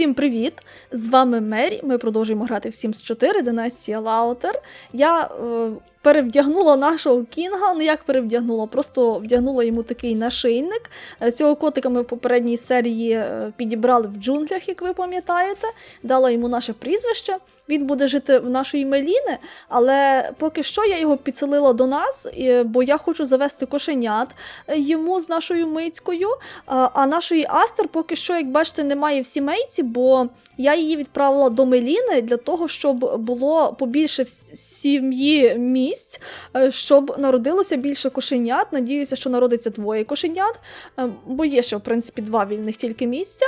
Всім привіт! З вами Мері. Ми продовжуємо грати в Sims 4 Династія Лаутер. Я е, перевдягнула нашого кінга. Не як перевдягнула, просто вдягнула йому такий нашийник. Е, Цього котика ми в попередній серії е, підібрали в джунглях, як ви пам'ятаєте. Дала йому наше прізвище. Він буде жити в нашої Меліни, але поки що я його підселила до нас, бо я хочу завести кошенят е, йому з нашою мицькою. А нашої Астер поки що, як бачите, немає в сімейці, бо я її відправила до Меліни для того, щоб було побільше в сім'ї місць, е, щоб народилося більше кошенят. Надіюся, що народиться двоє кошенят, е, бо є ще, в принципі, два вільних тільки місця.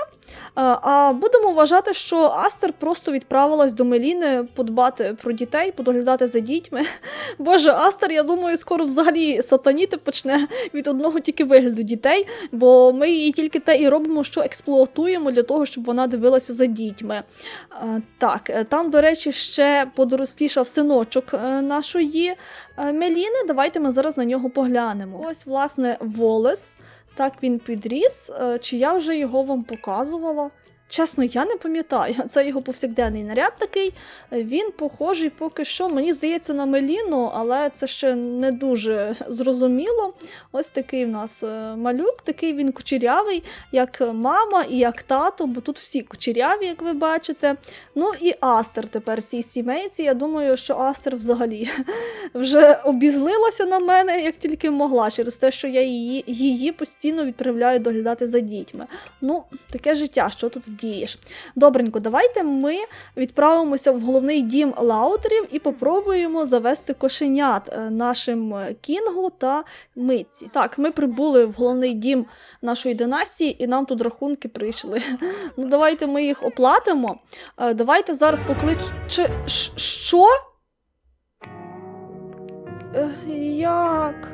Е, А будемо вважати, що Астер просто відправилась до Меліни подбати про дітей, подоглядати за дітьми. Боже, Астер, я думаю, скоро взагалі сатаніти почне від одного тільки вигляду дітей, бо ми її тільки те і робимо, що експлуатуємо для того, щоб вона дивилася за дітьми. Е, Так, е, там, до речі, ще подорослішав синочок нашої Меліни. Давайте ми зараз на нього поглянемо. Ось, власне, Волес. Так він підріс. Е, Чи я вже його вам показувала? Чесно, я не пам'ятаю. Це його повсякденний наряд такий. Він похожий поки що, мені здається, на Меліну, але це ще не дуже зрозуміло. Ось такий в нас е, малюк, такий він кучерявий, як мама і як тато, бо тут всі кучеряві, як ви бачите. Ну і Астер тепер в цій сімейці. Я думаю, що Астер взагалі вже обізлилася на мене, як тільки могла, через те, що я її, її постійно відправляю доглядати за дітьми. Ну, таке життя, що тут вдієш. Добренько, давайте ми відправимося в головний дім лаутерів і попробуємо завести кошенят е, нашим е, Кінгу та Митці. Так, ми прибули в головний дім нашої династії, і нам тут рахунки прийшли. Ну, давайте ми їх оплатимо. Е, Давайте зараз поклич. Що? Як?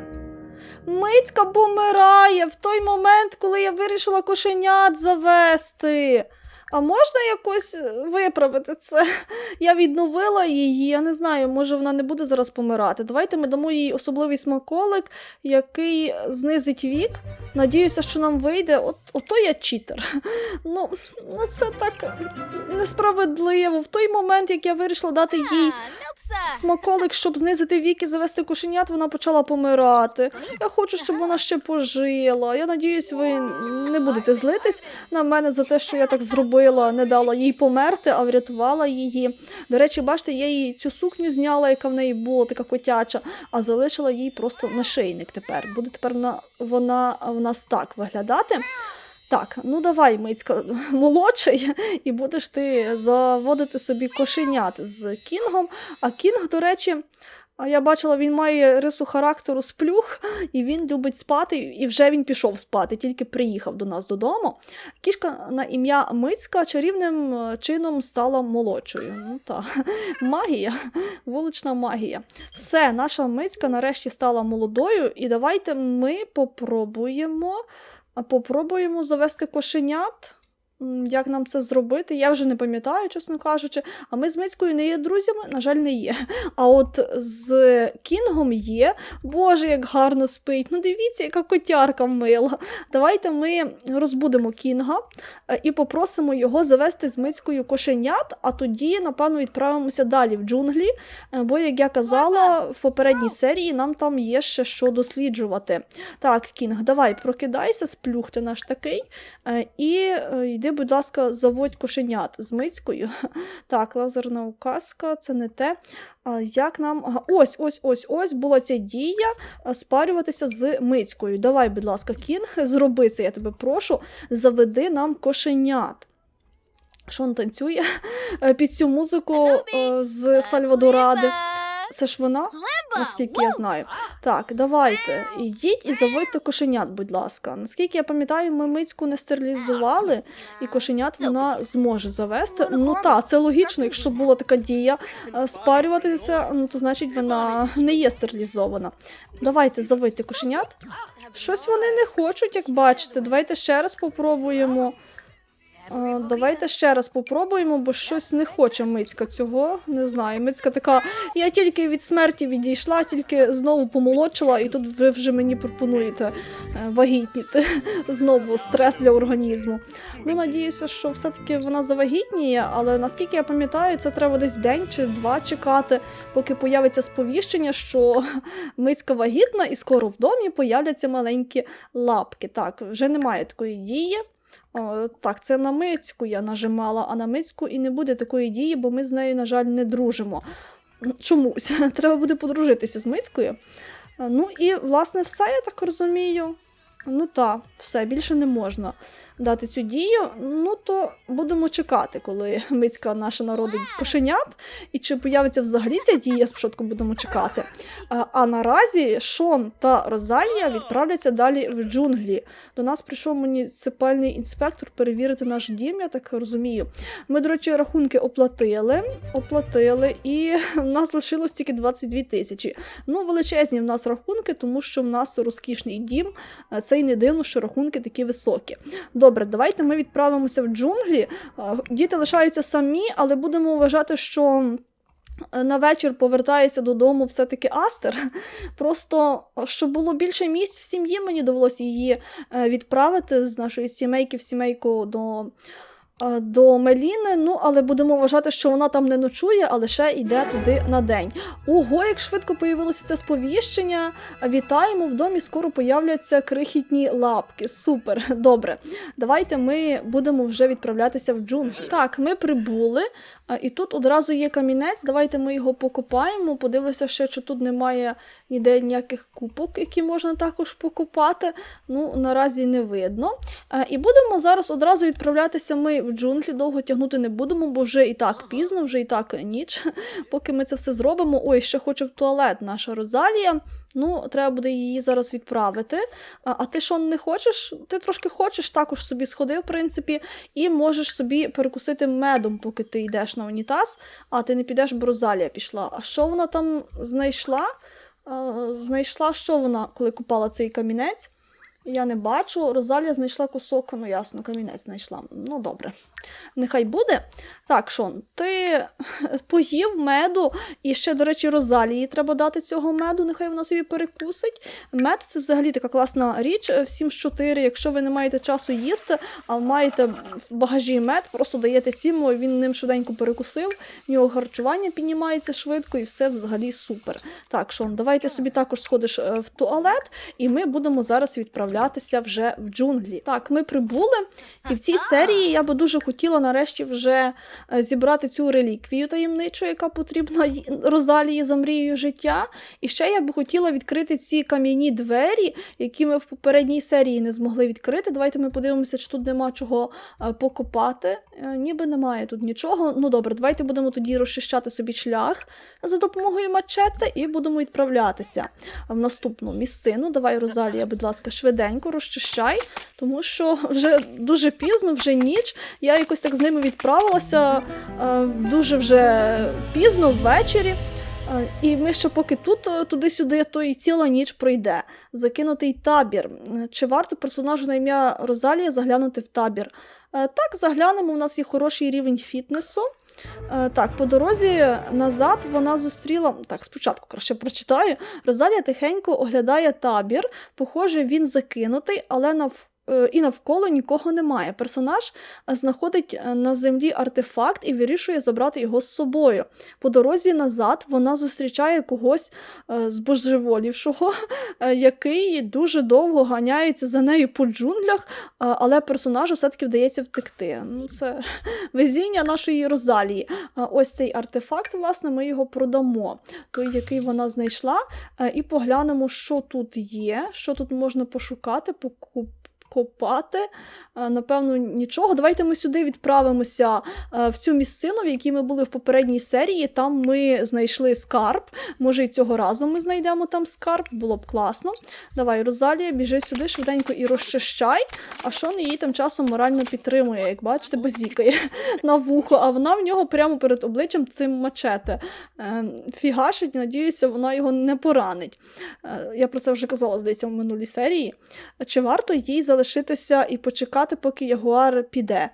Мицька помирає в той момент, коли я вирішила кошенят завести. А можна якось е, виправити це? Я відновила її, я не знаю, може вона не буде зараз помирати. Давайте ми дамо їй особливий смаколик, який знизить вік. Надіюся, що нам вийде. От, ото я читер. Ну, ну це так несправедливо. В той момент, як я вирішила дати їй смаколик, щоб знизити вік і завести кошенят, вона почала помирати. Я хочу, щоб вона ще пожила. Я надіюсь, ви не будете злитись на мене за те, що я так зробила, не дала їй померти, а врятувала її. До речі, бачите, я їй цю сукню зняла, яка в неї була така котяча, а залишила їй просто нашийник тепер. Буде тепер вона, вона в нас так виглядати. Так, ну давай, Мицька, молодший, і будеш ти заводити собі кошенят з Кінгом. А Кінг, до речі, а я бачила, він має рису характеру сплюх, і він любить спати, і вже він пішов спати, тільки приїхав до нас додому. Кішка на ім'я Мицька чарівним е, чином стала молодшою. Ну та магія, вулична магія. Все, наша Мицька нарешті стала молодою, і давайте ми попробуємо. Попробуємо завести кошенят. Як нам це зробити? Я вже не пам'ятаю, чесно кажучи. А ми з Мицькою не є друзями? На жаль, не є. А от з Кінгом є. Боже, як гарно спить. Ну дивіться, яка котярка мила. Давайте ми розбудемо Кінга е, і попросимо його завести з Мицькою кошенят, а тоді, напевно, відправимося далі в джунглі. Е, Бо, як я казала, в попередній серії нам там є ще що досліджувати. Так, Кінг, давай, прокидайся, сплюх ти наш такий. Е, І е, йди, будь ласка, заводь кошенят з мицькою. Так, лазерна указка, це не те. А як нам. Ось, ось, ось, ось була ця дія спарюватися з мицькою. Давай, будь ласка, Кінг, зроби це, я тебе прошу. Заведи нам кошенят. Що він танцює під цю музику з Сальвадоради. Це ж вона, наскільки я знаю. Так, давайте. Ідіть і заводьте кошенят, будь ласка. Наскільки я пам'ятаю, ми мицьку не стерилізували, і кошенят вона зможе завести. Ну так, це логічно, якщо була така дія е, спарюватися, ну то значить вона не є стерилізована. Давайте заводьте кошенят. Щось вони не хочуть, як бачите. Давайте ще раз попробуємо. А, давайте ще раз попробуємо, бо щось не хоче Мицька цього. Не знаю. Мицька така, я тільки від смерті відійшла, тільки знову помолодшила, і тут ви вже мені пропонуєте е, вагітніти. Знову стрес для організму. Ну, надіюся, що все-таки вона завагітніє, але наскільки я пам'ятаю, це треба десь день чи два чекати, поки появиться сповіщення, що Мицька вагітна, і скоро в домі появляться маленькі лапки. Так, вже немає такої дії. О, так, це на мицьку я нажимала, а на мицьку і не буде такої дії, бо ми з нею, на жаль, не дружимо. Чомусь. Треба буде подружитися з мицькою. Е, Ну і, власне, все, я так розумію. Ну так, все, більше не можна дати цю дію. Ну то будемо чекати, коли мицька наша народить кошенят, і чи появиться взагалі ця дія, спочатку будемо чекати. А, а наразі Шон та Розалія відправляться далі в джунглі. До нас прийшов муніципальний інспектор перевірити наш дім, я так розумію. Ми, до речі, рахунки оплатили, оплатили, і в нас лишилось тільки 22 тисячі. Ну, величезні в нас рахунки, тому що в нас розкішний дім. Це й не дивно, що рахунки такі високі. Добре, давайте ми відправимося в джунглі. Діти лишаються самі, але будемо вважати, що. На вечір повертається додому все-таки Астер. Просто щоб було більше місць в сім'ї, мені довелося її е, відправити з нашої сімейки в сімейку до, до Меліни. Ну, але будемо вважати, що вона там не ночує, а лише йде туди на день. Ого, як швидко появилося це сповіщення. Вітаємо, в домі скоро появляться крихітні лапки. Супер, добре. Давайте ми будемо вже відправлятися в джунглі. Так, ми прибули, і тут одразу є камінець. Давайте ми його покопаємо. Подивлюся ще, чи тут немає ніде ніяких купок, які можна також покупати. Ну, наразі не видно. Е, І будемо зараз одразу відправлятися ми в джунглі. Довго тягнути не будемо, бо вже і так пізно, вже і так ніч. Поки ми це все зробимо. Ой, ще хоче в туалет наша Розалія. Ну, треба буде її зараз відправити. А, а ти що не хочеш? Ти трошки хочеш, також собі сходи, в принципі, і можеш собі перекусити медом, поки ти йдеш на унітаз, а ти не підеш, бо Розалія пішла. А що вона там знайшла? А, знайшла, що вона, коли купала цей камінець? Я не бачу. Розалія знайшла кусок, ну ясно, камінець знайшла. Ну, добре. Нехай буде. Так, Шон, ти поїв меду, і ще, до речі, Розалії треба дати цього меду, нехай вона собі перекусить. Мед це взагалі така класна річ в 7 з 4. Якщо ви не маєте часу їсти, а маєте в багажі мед, просто даєте сіму, він ним швиденько перекусив, в нього харчування піднімається швидко і все взагалі супер. Так, Шон, давайте собі також сходиш е, в туалет, і ми будемо зараз відправлятися вже в джунглі. Так, ми прибули, і в цій серії я би дуже хотіла нарешті вже е, зібрати цю реліквію таємничу, яка потрібна Розалії за мрією життя. І ще я би хотіла відкрити ці кам'яні двері, які ми в попередній серії не змогли відкрити. Давайте ми подивимося, чи тут нема чого е, покопати. Е, Ніби немає тут нічого. Ну добре, давайте будемо тоді розчищати собі шлях за допомогою мачете і будемо відправлятися в наступну місцину. Давай, Розалія, будь ласка, швиденько розчищай, тому що вже дуже пізно, вже ніч. Я якось так з ними відправилася е, дуже вже пізно ввечері. Е, І ми ще поки тут е, туди-сюди, то і ціла ніч пройде. Закинутий табір. Чи варто персонажу на ім'я Розалія заглянути в табір? Так, заглянемо. У нас є хороший рівень фітнесу. Е, Так, по дорозі назад вона зустріла. Так, спочатку краще прочитаю. Розалія тихенько оглядає табір. Похоже, він закинутий, але нав... е, і навколо нікого немає. Персонаж е, знаходить е, на землі артефакт і вирішує забрати його з собою. По дорозі назад вона зустрічає когось збожеволівшого, який дуже довго ганяється за нею по джунглях, але персонажу все-таки вдається втекти. Ну, це везіння нашої Розалії. Ось цей артефакт, власне, ми його продамо. Той, який вона знайшла, і поглянемо, що тут є, що тут можна пошукати, покуп- Копати, Е, напевно, нічого. Давайте ми сюди відправимося е, в цю місцину, в якій ми були в попередній серії. Там ми знайшли скарб. Може, і цього разу ми знайдемо там скарб, було б класно. Давай, Розалія, біжи сюди швиденько і розчищай. А Шон її тим часом морально підтримує, як бачите, базікає на вухо, а вона в нього прямо перед обличчям цим мачете. Е, Фігашить, надіюся, вона його не поранить. Я про це вже казала, здається, в минулій серії. Чи варто їй залишитися і почекати, поки Ягуар піде?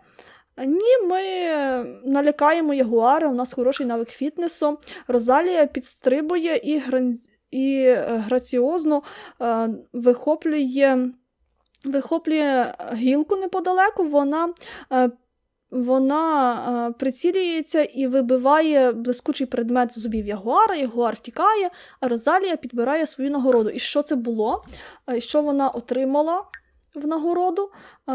Ні, ми налякаємо ягуара, у нас хороший навик фітнесу. Розалія підстрибує і, гран... і е, граціозно е, вихоплює, вихоплює гілку неподалеку, вона. Е, вона е, прицілюється і вибиває блискучий предмет з зубів Ягуара. Ягуар втікає, а Розалія підбирає свою нагороду. І що це було? Е, що вона отримала в нагороду?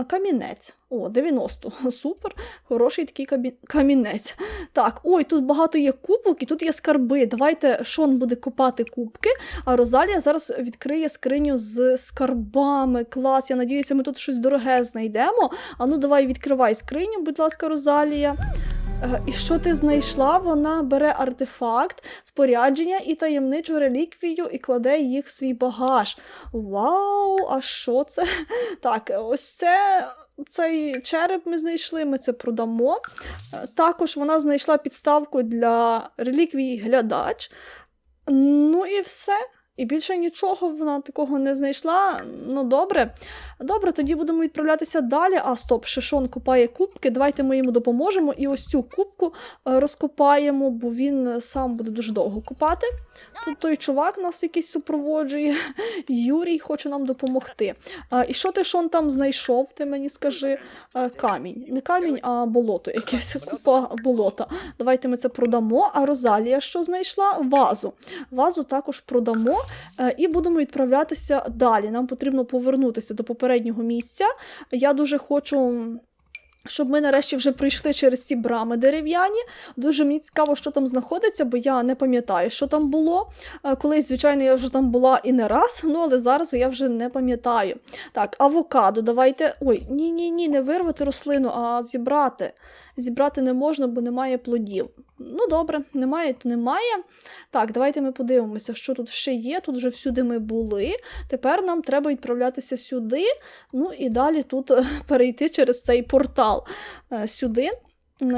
Камінець. О, 90. Супер. Хороший такий кабі... камінець. Так, ой, тут багато є кубок і тут є скарби. Давайте Шон буде копати кубки, а Розалія зараз відкриє скриню з скарбами. Клас, я надіюся, ми тут щось дороге знайдемо. А ну давай відкривай скриню, будь ласка, Розалія. Е, І що ти знайшла? Вона бере артефакт, спорядження і таємничу реліквію і кладе їх в свій багаж. Вау! А що це? Так, ось це. Цей череп ми знайшли, ми це продамо. Е, Також вона знайшла підставку для реліквії глядач. Ну і все. І більше нічого вона такого не знайшла. Ну, добре. Добре, тоді будемо відправлятися далі. А, стоп, Шишон купає кубки. Давайте ми йому допоможемо. І ось цю кубку е, розкопаємо, бо він сам буде дуже довго купати. Тут той чувак нас якийсь супроводжує. Юрій хоче нам допомогти. А, і що ти Шон там знайшов? Ти мені скажи Е, камінь. Не камінь, а болото, якесь купа болота. Давайте ми це продамо. А Розалія що знайшла? Вазу. Вазу також продамо е, і будемо відправлятися далі. Нам потрібно повернутися до попереднього місця. Я дуже хочу. Щоб ми нарешті вже пройшли через ці брами дерев'яні. Дуже мені цікаво, що там знаходиться, бо я не пам'ятаю, що там було. Е, Колись, звичайно, я вже там була і не раз, ну але зараз я вже не пам'ятаю. Так, авокадо, давайте. Ой, ні-ні ні, не вирвати рослину, а зібрати. Зібрати не можна, бо немає плодів. Ну, добре, немає, то немає. Так, давайте ми подивимося, що тут ще є. Тут вже всюди ми були. Тепер нам треба відправлятися сюди. Ну і далі тут е, перейти через цей портал е, сюди.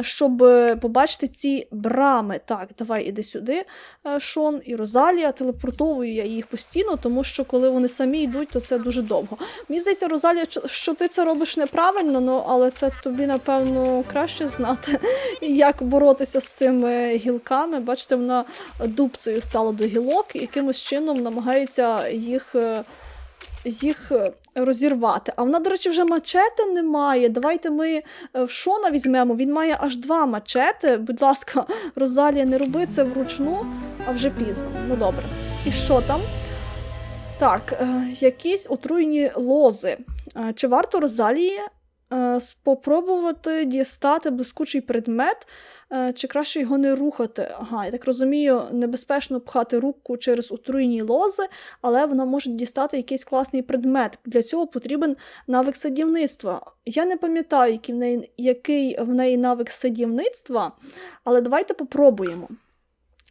Щоб е, побачити ці брами. Так, давай іди сюди, е, Шон і Розалія. Телепортовую я їх постійно, тому що коли вони самі йдуть, то це дуже довго. Мені здається, Розалія, що- ти це робиш неправильно, ну, але це тобі, напевно, краще знати, як боротися з цими гілками. Бачите, вона дубцею стала до гілок і якимось чином намагається їх. е, Їх е, розірвати. А вона, до речі, вже мачете немає. Давайте ми е, в Шона візьмемо. Він має аж два мачети. Будь ласка, Розалія, не роби це вручну, а вже пізно. Ну добре. І що там? Так, е, якісь отруйні лози. Е, чи варто Розалії спробувати дістати блискучий предмет, е, чи краще його не рухати? Ага, я так розумію, небезпечно пхати руку через отруйні лози, але вона може дістати якийсь класний предмет. Для цього потрібен навик садівництва. Я не пам'ятаю, який в неї, який в неї навик садівництва, але давайте попробуємо.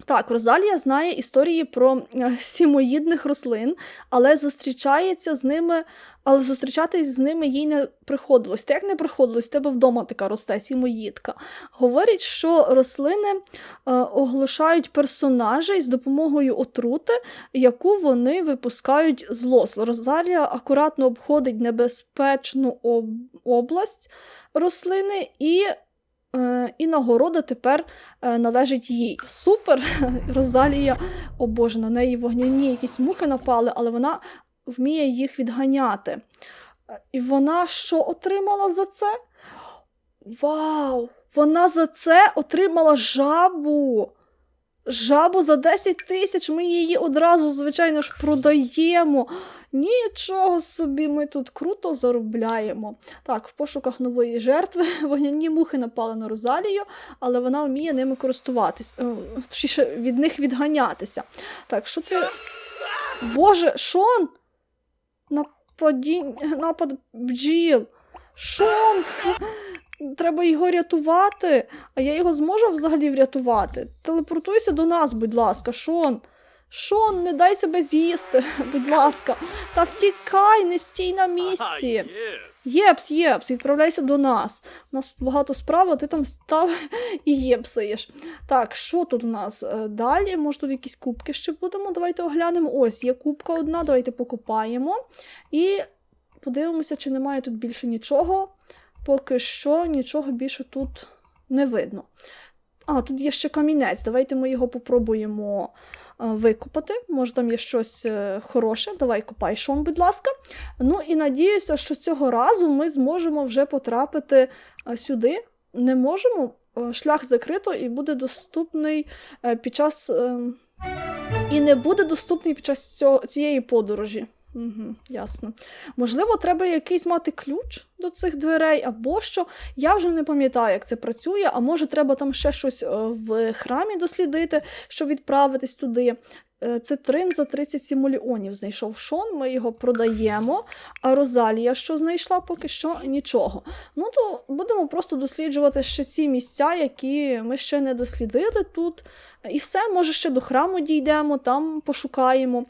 Так, Розалія знає історії про е, сімоїдних рослин, але зустрічається з ними, але зустрічатись з ними їй не приходилось. Та як не приходилось, тебе вдома така росте сімоїдка. Говорить, що рослини е, оглушають персонажей з допомогою отрути, яку вони випускають з лос. Розалія акуратно обходить небезпечну об- область рослини і. Е, І нагорода тепер е, належить їй. Супер! Розалія, о Боже, на неї вогняні якісь мухи напали, але вона вміє їх відганяти. Е, І вона що отримала за це? Вау! Вона за це отримала жабу. Жабу за 10 тисяч. Ми її одразу, звичайно ж, продаємо. Нічого собі, ми тут круто заробляємо. Так, в пошуках нової жертви вогняні мухи напали на Розалію, але вона вміє ними користуватись, е, точніше, від них відганятися. Так, що ти. Боже, Шон! Нападінь... Напад бджіл. Шон! Треба його рятувати. А я його зможу взагалі врятувати? Телепортуйся до нас, будь ласка, Шон. Шон, не дай себе з'їсти, будь ласка. Та втікай, не стій на місці. Єпс, єпс, відправляйся до нас. У нас тут багато справ, а ти там став і єпсаєш. Так, що тут у нас Е, далі? Може, тут якісь кубки ще будемо? Давайте оглянемо. Ось є кубка одна, давайте покопаємо. І подивимося, чи немає тут більше нічого поки що нічого більше тут не видно. А, тут є ще камінець. Давайте ми його попробуємо викопати. Може, там є щось е, хороше. Давай копай, Шон, будь ласка. Ну і надіюся, що цього разу ми зможемо вже потрапити е, сюди. Не можемо. Е, Шлях закрито і буде доступний е, під час. е, І не буде доступний під час цього, цієї подорожі. Угу, ясно. Можливо, треба якийсь мати ключ до цих дверей, або що. Я вже не пам'ятаю, як це працює, а може, треба там ще щось е, в храмі дослідити, щоб відправитись туди. Е, Це трин за 37 мільйонів знайшов Шон, ми його продаємо. А Розалія, що знайшла, поки що нічого. Ну то будемо просто досліджувати ще ці місця, які ми ще не дослідили тут. І все, може, ще до храму дійдемо, там пошукаємо,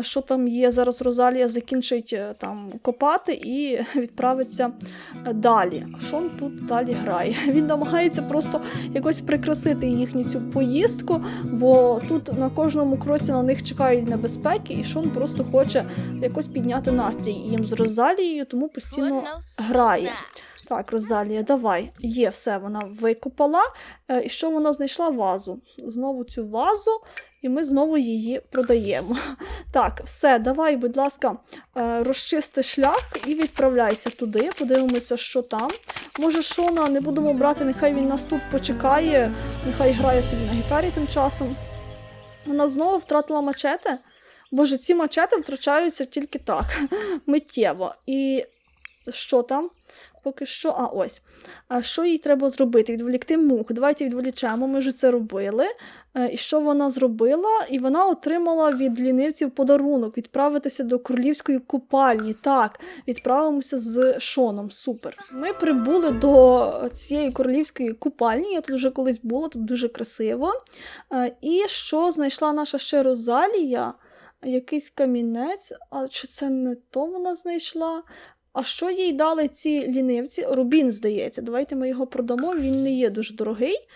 що там є. Зараз Розалія закінчить е, там копати і відправиться е, далі. Шон тут далі грає. Він намагається просто якось прикрасити їхню цю поїздку, бо тут на кожному кроці на них чекають небезпеки, і Шон просто хоче якось підняти настрій їм з Розалією, тому постійно грає. Так, Розалія, давай. Є все, вона викопала. Е, І що вона знайшла вазу? Знову цю вазу, і ми знову її продаємо. Так, все, давай, будь ласка, е, розчисти шлях і відправляйся туди. Подивимося, що там. Може, Шона не будемо брати, нехай він нас тут почекає, нехай грає собі на гітарі тим часом. Вона знову втратила мачете. Боже, ці мачети втрачаються тільки так, миттєво. І що там? Поки що, а ось. А що їй треба зробити? Відволікти мух. Давайте відволічемо, ми вже це робили. Е, І що вона зробила? І вона отримала від лінивців подарунок відправитися до королівської купальні. Так, відправимося з Шоном. Супер. Ми прибули до цієї королівської купальні. Я тут вже колись була, тут дуже красиво. Е, І що знайшла наша ще Розалія? Якийсь камінець, а чи це не то вона знайшла? А що їй дали ці лінивці? Рубін, здається. Давайте ми його продамо, він не є дуже дорогий.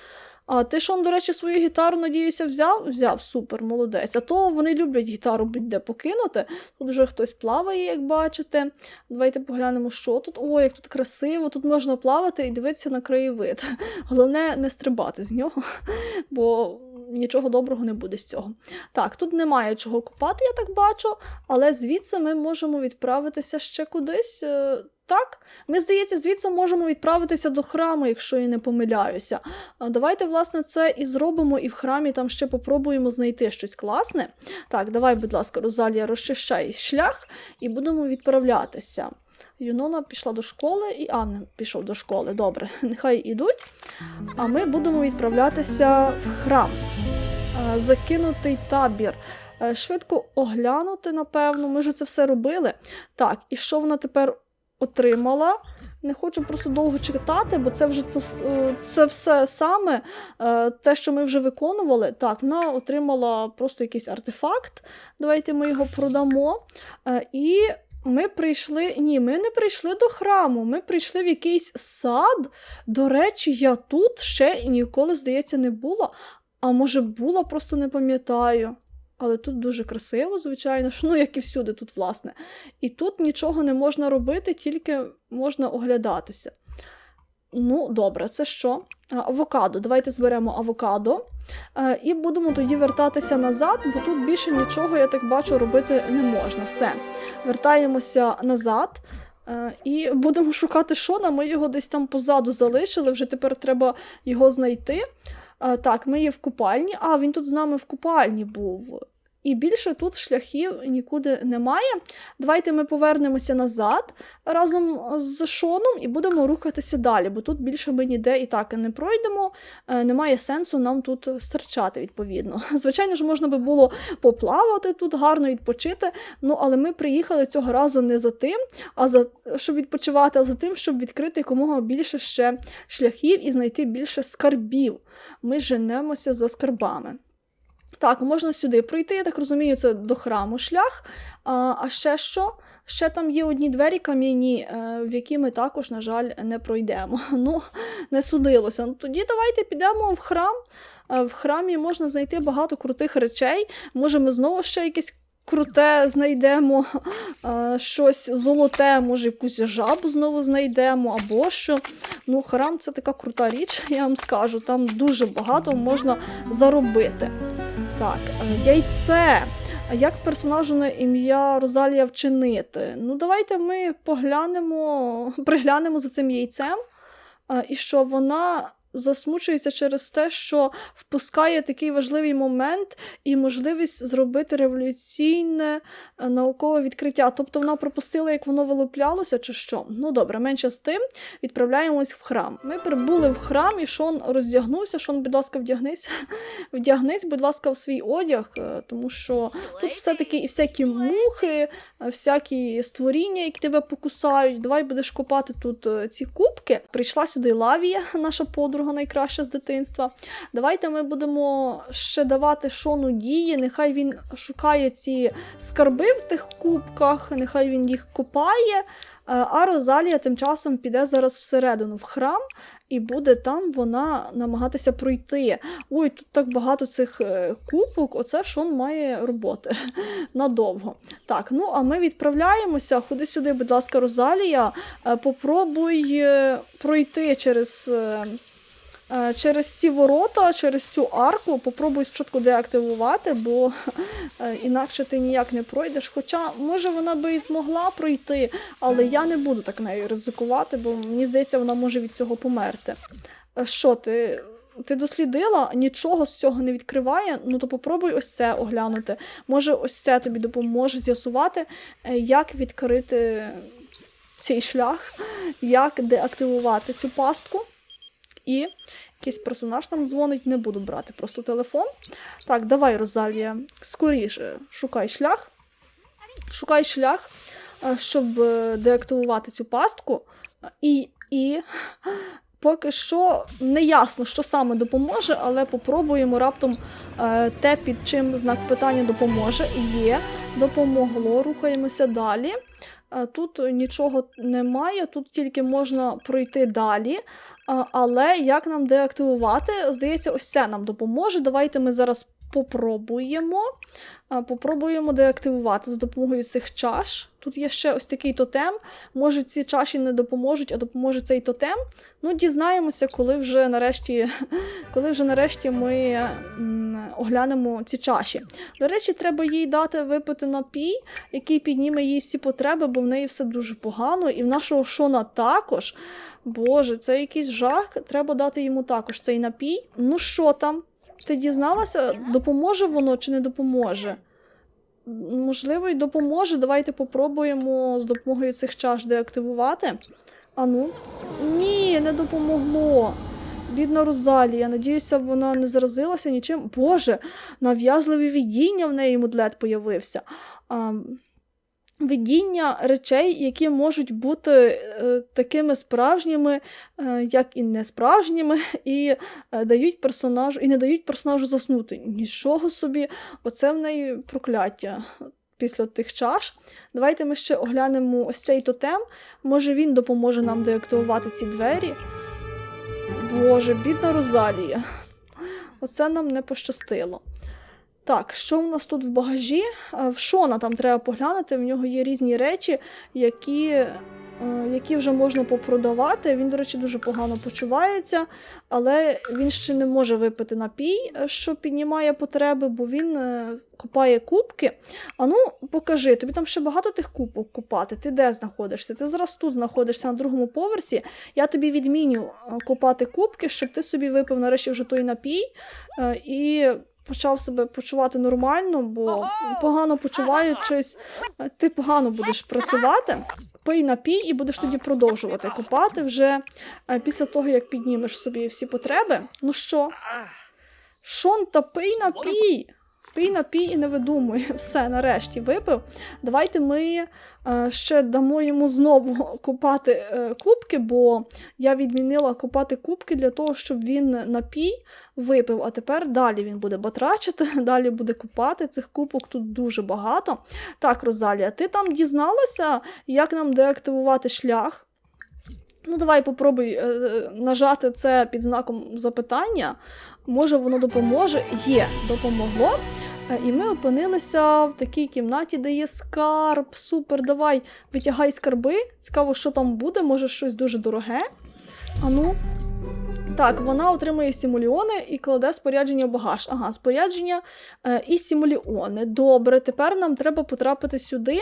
А ти Шон, до речі, свою гітару, надіюся, взяв? Взяв, супер, молодець. А то вони люблять гітару будь-де покинути. Тут вже хтось плаває, як бачите. Давайте поглянемо, що тут. О, як тут красиво, тут можна плавати і дивитися на краєвид. Головне, не стрибати з нього, бо нічого доброго не буде з цього. Так, тут немає чого купати, я так бачу, але звідси ми можемо відправитися ще кудись. е, Так, ми, здається, звідси можемо відправитися до храму, якщо я не помиляюся. Давайте, власне, це і зробимо, і в храмі там ще попробуємо знайти щось класне. Так, давай, будь ласка, Розалія, розчищай шлях і будемо відправлятися. Юнона пішла до школи, і Анна пішов до школи. Добре, нехай ідуть. А ми будемо відправлятися в храм. Е, Закинутий табір. Е, Швидко оглянути, напевно. Ми вже це все робили. Так, і що вона тепер отримала? Не хочу просто довго читати, бо це вже е, це все саме те, що ми вже виконували. Так, вона отримала просто якийсь артефакт. Давайте ми його продамо. І ми прийшли. Ні, ми не прийшли до храму. Ми прийшли в якийсь сад. До речі, я тут ще ніколи, здається, не була. А може, була, просто не пам'ятаю. Але тут дуже красиво, звичайно, що, ну як і всюди тут, власне. І тут нічого не можна робити, тільки можна оглядатися. Ну, добре, це що? Авокадо. Давайте зберемо авокадо. Е, і будемо тоді вертатися назад, бо тут більше нічого, я так бачу, робити не можна. Все. Вертаємося назад. е, І будемо шукати Шона. Ми його десь там позаду залишили. Вже тепер треба його знайти. Е, Так, ми є в купальні. А, він тут з нами в купальні був. І більше тут шляхів нікуди немає. Давайте ми повернемося назад разом з Шоном і будемо рухатися далі, бо тут більше ми ніде і так не пройдемо. Е, Немає сенсу нам тут стерчати, відповідно. Звичайно ж, можна би було поплавати тут, гарно відпочити. Ну, але ми приїхали цього разу не за тим, а за щоб відпочивати, а за тим, щоб відкрити якомога більше ще шляхів і знайти більше скарбів. Ми женемося за скарбами. Так, можна сюди пройти, я так розумію, це до храму шлях. А, а ще що? Ще там є одні двері кам'яні, е, в які ми також, на жаль, не пройдемо. Ну, не судилося. Ну, тоді давайте підемо в храм. Е, В храмі можна знайти багато крутих речей. Може, ми знову ще якесь круте знайдемо, е, щось золоте, може, якусь жабу знову знайдемо, або що. Ну, храм це така крута річ, я вам скажу. Там дуже багато можна заробити. Так, е, яйце. А як персонажу на ім'я Розалія вчинити? Ну, давайте ми поглянемо, приглянемо за цим яйцем. А, і що вона засмучується через те, що впускає такий важливий момент і можливість зробити революційне е, наукове відкриття. Тобто вона пропустила, як воно вилуплялося, чи що? Ну добре, менше з тим, відправляємось в храм. Ми прибули в храм, і Шон роздягнувся. Шон, будь ласка, вдягнись. Вдягнись, будь ласка, в свій одяг, е, тому що тут все-таки і всякі мухи, всякі створіння, які тебе покусають. Давай будеш копати тут е, ці кубки. Прийшла сюди Лавія, наша подруга найкраща з дитинства. Давайте ми будемо ще давати Шону дії. Нехай він шукає ці скарби в тих кубках, нехай він їх копає. Е, А Розалія тим часом піде зараз всередину в храм і буде там вона намагатися пройти. Ой, тут так багато цих е, кубок, оце Шон має роботи надовго. Так, ну а ми відправляємося. Ходи сюди, будь ласка, Розалія. Е, Попробуй пройти через. Е, Через ці ворота, через цю арку, попробуй спочатку деактивувати, бо е, інакше ти ніяк не пройдеш. Хоча, може, вона би і змогла пройти, але я не буду так нею ризикувати, бо мені здається, вона може від цього померти. Е, Що ти? Ти дослідила, нічого з цього не відкриває, ну то попробуй ось це оглянути. Може, ось це тобі допоможе з'ясувати, як відкрити цей шлях, як деактивувати цю пастку. І якийсь персонаж нам дзвонить, не буду брати просто телефон. Так, давай, Розалія, скоріше шукай шлях. Шукай шлях, е, щоб е, деактивувати цю пастку. І, і поки що не ясно, що саме допоможе, але попробуємо раптом е, те, під чим знак питання допоможе. Є, допомогло, рухаємося далі. Е, Тут нічого немає, тут тільки можна пройти далі. Але як нам деактивувати? Здається, ось це нам допоможе. Давайте ми зараз попробуємо. Попробуємо деактивувати за допомогою цих чаш. Тут є ще ось такий тотем. Може, ці чаші не допоможуть, а допоможе цей тотем. Ну, дізнаємося, коли вже нарешті, коли вже нарешті ми оглянемо ці чаші. До речі, треба їй дати випити напій, який підніме їй всі потреби, бо в неї все дуже погано. І в нашого Шона також. Боже, це якийсь жах. Треба дати йому також цей напій. Ну що там? Ти дізналася, допоможе воно чи не допоможе? Можливо, й допоможе. Давайте попробуємо з допомогою цих чаш деактивувати. Ану. Ні, не допомогло. Бідна Розалія, надіюся, вона не заразилася нічим. Боже, нав'язливі видіння в неї мудлет появився. А, видіння речей, які можуть бути е, такими справжніми, е, як і несправжніми, і е, дають персонажу, і не дають персонажу заснути. Нічого собі, оце в неї прокляття. Після тих чаш. Давайте ми ще оглянемо ось цей тотем. Може він допоможе нам деактивувати ці двері. Боже, бідна Розалія. Оце нам не пощастило. Так, що у нас тут в багажі? Е, В Шона там треба поглянути. В нього є різні речі, які, е, які вже можна попродавати. Він, до речі, дуже погано почувається, але він ще не може випити напій, е, що піднімає потреби, бо він копає кубки. А ну, покажи, тобі там ще багато тих кубок купати. Ти де знаходишся? Ти зараз тут знаходишся на другому поверсі. Я тобі відміню копати кубки, щоб ти собі випив нарешті вже той напій і почав себе почувати нормально, бо погано почуваючись, ти погано будеш працювати. Пий напій і будеш тоді продовжувати копати вже е, після того, як піднімеш собі всі потреби. Ну що? Шон, та пий напій. Пий напій і не видумуй. Все, нарешті випив. Давайте ми е, ще дамо йому знову купати е, кубки, бо я відмінила купати кубки для того, щоб він напій випив. А тепер далі він буде батрачити, далі буде купати. Цих кубок тут дуже багато. Так, Розалія, ти там дізналася, як нам деактивувати шлях? Ну, давай попробуй е, е, нажати це під знаком запитання. Може, воно допоможе. Є, допомогло. Е, І ми опинилися в такій кімнаті, де є скарб. Супер, давай, витягай скарби. Цікаво, що там буде, може щось дуже дороге. Ану. Так, вона отримує сімуліони і кладе спорядження в багаж. Ага, спорядження е, і сімуліони. Добре, тепер нам треба потрапити сюди.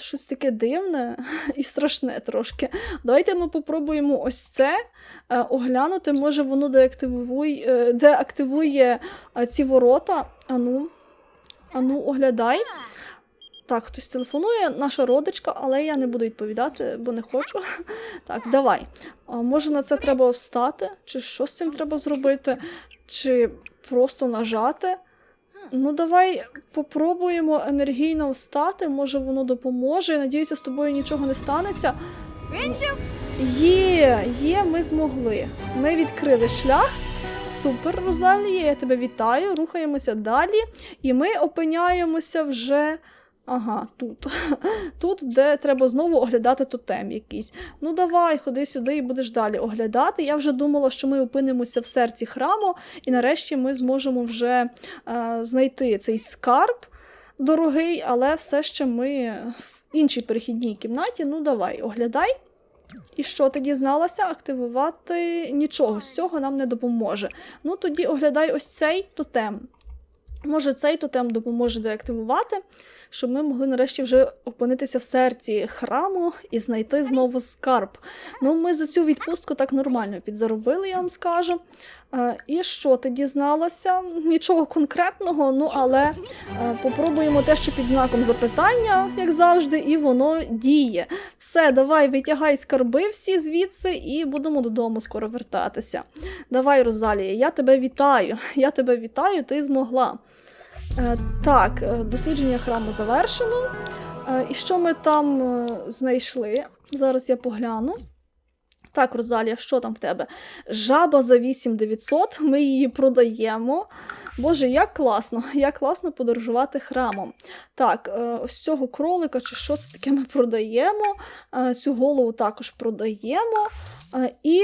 Щось таке дивне і страшне трошки. Давайте ми попробуємо ось це е, оглянути. Може, воно деактивує, е, деактивує е, ці ворота. Ану, ану, оглядай. Так, хтось телефонує, наша родичка, але я не буду відповідати, бо не хочу. Так, давай. А, може на це треба встати? Чи що з цим треба зробити? Чи просто нажати? Ну, давай попробуємо енергійно встати, може воно допоможе. Надіюся, з тобою нічого не станеться. Є, є, ми змогли. Ми відкрили шлях. Супер, Розалія, я тебе вітаю. Рухаємося далі. І ми опиняємося вже. Ага, тут. Тут, де треба знову оглядати тотем якийсь. Ну давай, ходи сюди і будеш далі оглядати. Я вже думала, що ми опинимося в серці храму, і нарешті ми зможемо вже е, знайти цей скарб дорогий, але все ще ми в іншій перехідній кімнаті. Ну давай, оглядай. І що ти дізналася? Активувати нічого з цього нам не допоможе. Ну тоді оглядай ось цей тотем. Може, цей тотем допоможе деактивувати, щоб ми могли нарешті вже опинитися в серці храму і знайти знову скарб. Ну, ми за цю відпустку так нормально підзаробили, я вам скажу. Е, і що ти дізналася? Нічого конкретного, ну але е, попробуємо те, що під знаком запитання, як завжди, і воно діє. Все, давай витягай скарби всі звідси і будемо додому скоро вертатися. Давай, Розалія, я тебе вітаю. Я тебе вітаю, ти змогла. Е, так, е, дослідження храму завершено. Е, і що ми там знайшли? Зараз я погляну. Так, Розалія, що там в тебе? Жаба за 8900, ми її продаємо. Боже, як класно, як класно подорожувати храмом. Так, ось цього кролика, чи що це таке ми продаємо. Цю голову також продаємо. І,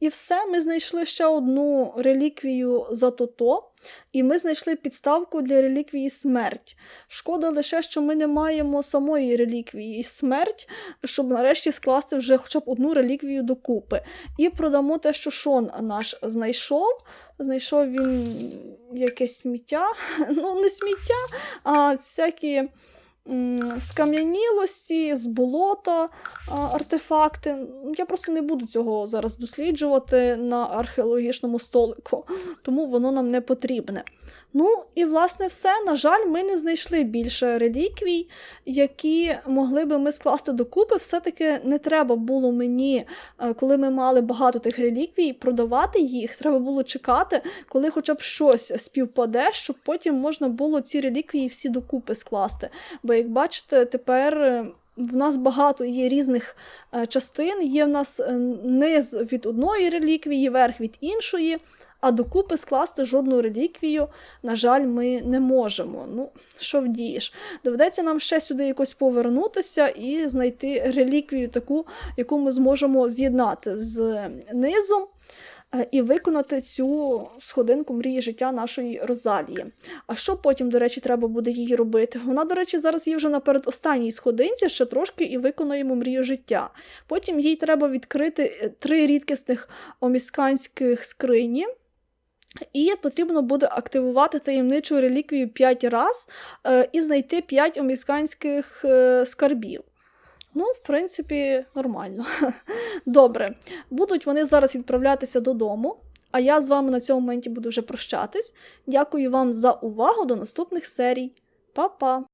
і все, ми знайшли ще одну реліквію за тото. І ми знайшли підставку для реліквії смерть. Шкода лише, що ми не маємо самої реліквії смерть, щоб нарешті скласти вже хоча б одну реліквію докупи. І продамо те, що Шон наш знайшов. Знайшов він якесь сміття. Ну, не сміття, а всякі. Скам'янілості, з болота артефакти. Я просто не буду цього зараз досліджувати на археологічному столику, тому воно нам не потрібне. Ну і власне все. На жаль, ми не знайшли більше реліквій, які могли би ми скласти докупи. Все-таки не треба було мені, е, коли ми мали багато тих реліквій, продавати їх. Треба було чекати, коли хоча б щось співпаде, щоб потім можна було ці реліквії всі докупи скласти. Бо, як бачите, тепер. е, В нас багато є різних е, частин. Є в нас низ від одної реліквії, верх від іншої, а докупи скласти жодну реліквію, на жаль, ми не можемо. Ну, що вдієш? Доведеться нам ще сюди якось повернутися і знайти реліквію, таку, яку ми зможемо з'єднати з низом. е, І виконати цю сходинку мрії життя нашої Розалії. А що потім, до речі, треба буде їй робити? Вона, до речі, зараз є вже на передостанній сходинці, ще трошки і виконаємо мрію життя. Потім їй треба відкрити е, три рідкісних омісканських скрині. І потрібно буде активувати таємничу реліквію 5 раз е, і знайти 5 омісканських е, скарбів. Ну, в принципі, нормально. Добре. Будуть вони зараз відправлятися додому. А я з вами на цьому моменті буду вже прощатись. Дякую вам за увагу. До наступних серій. Па-па!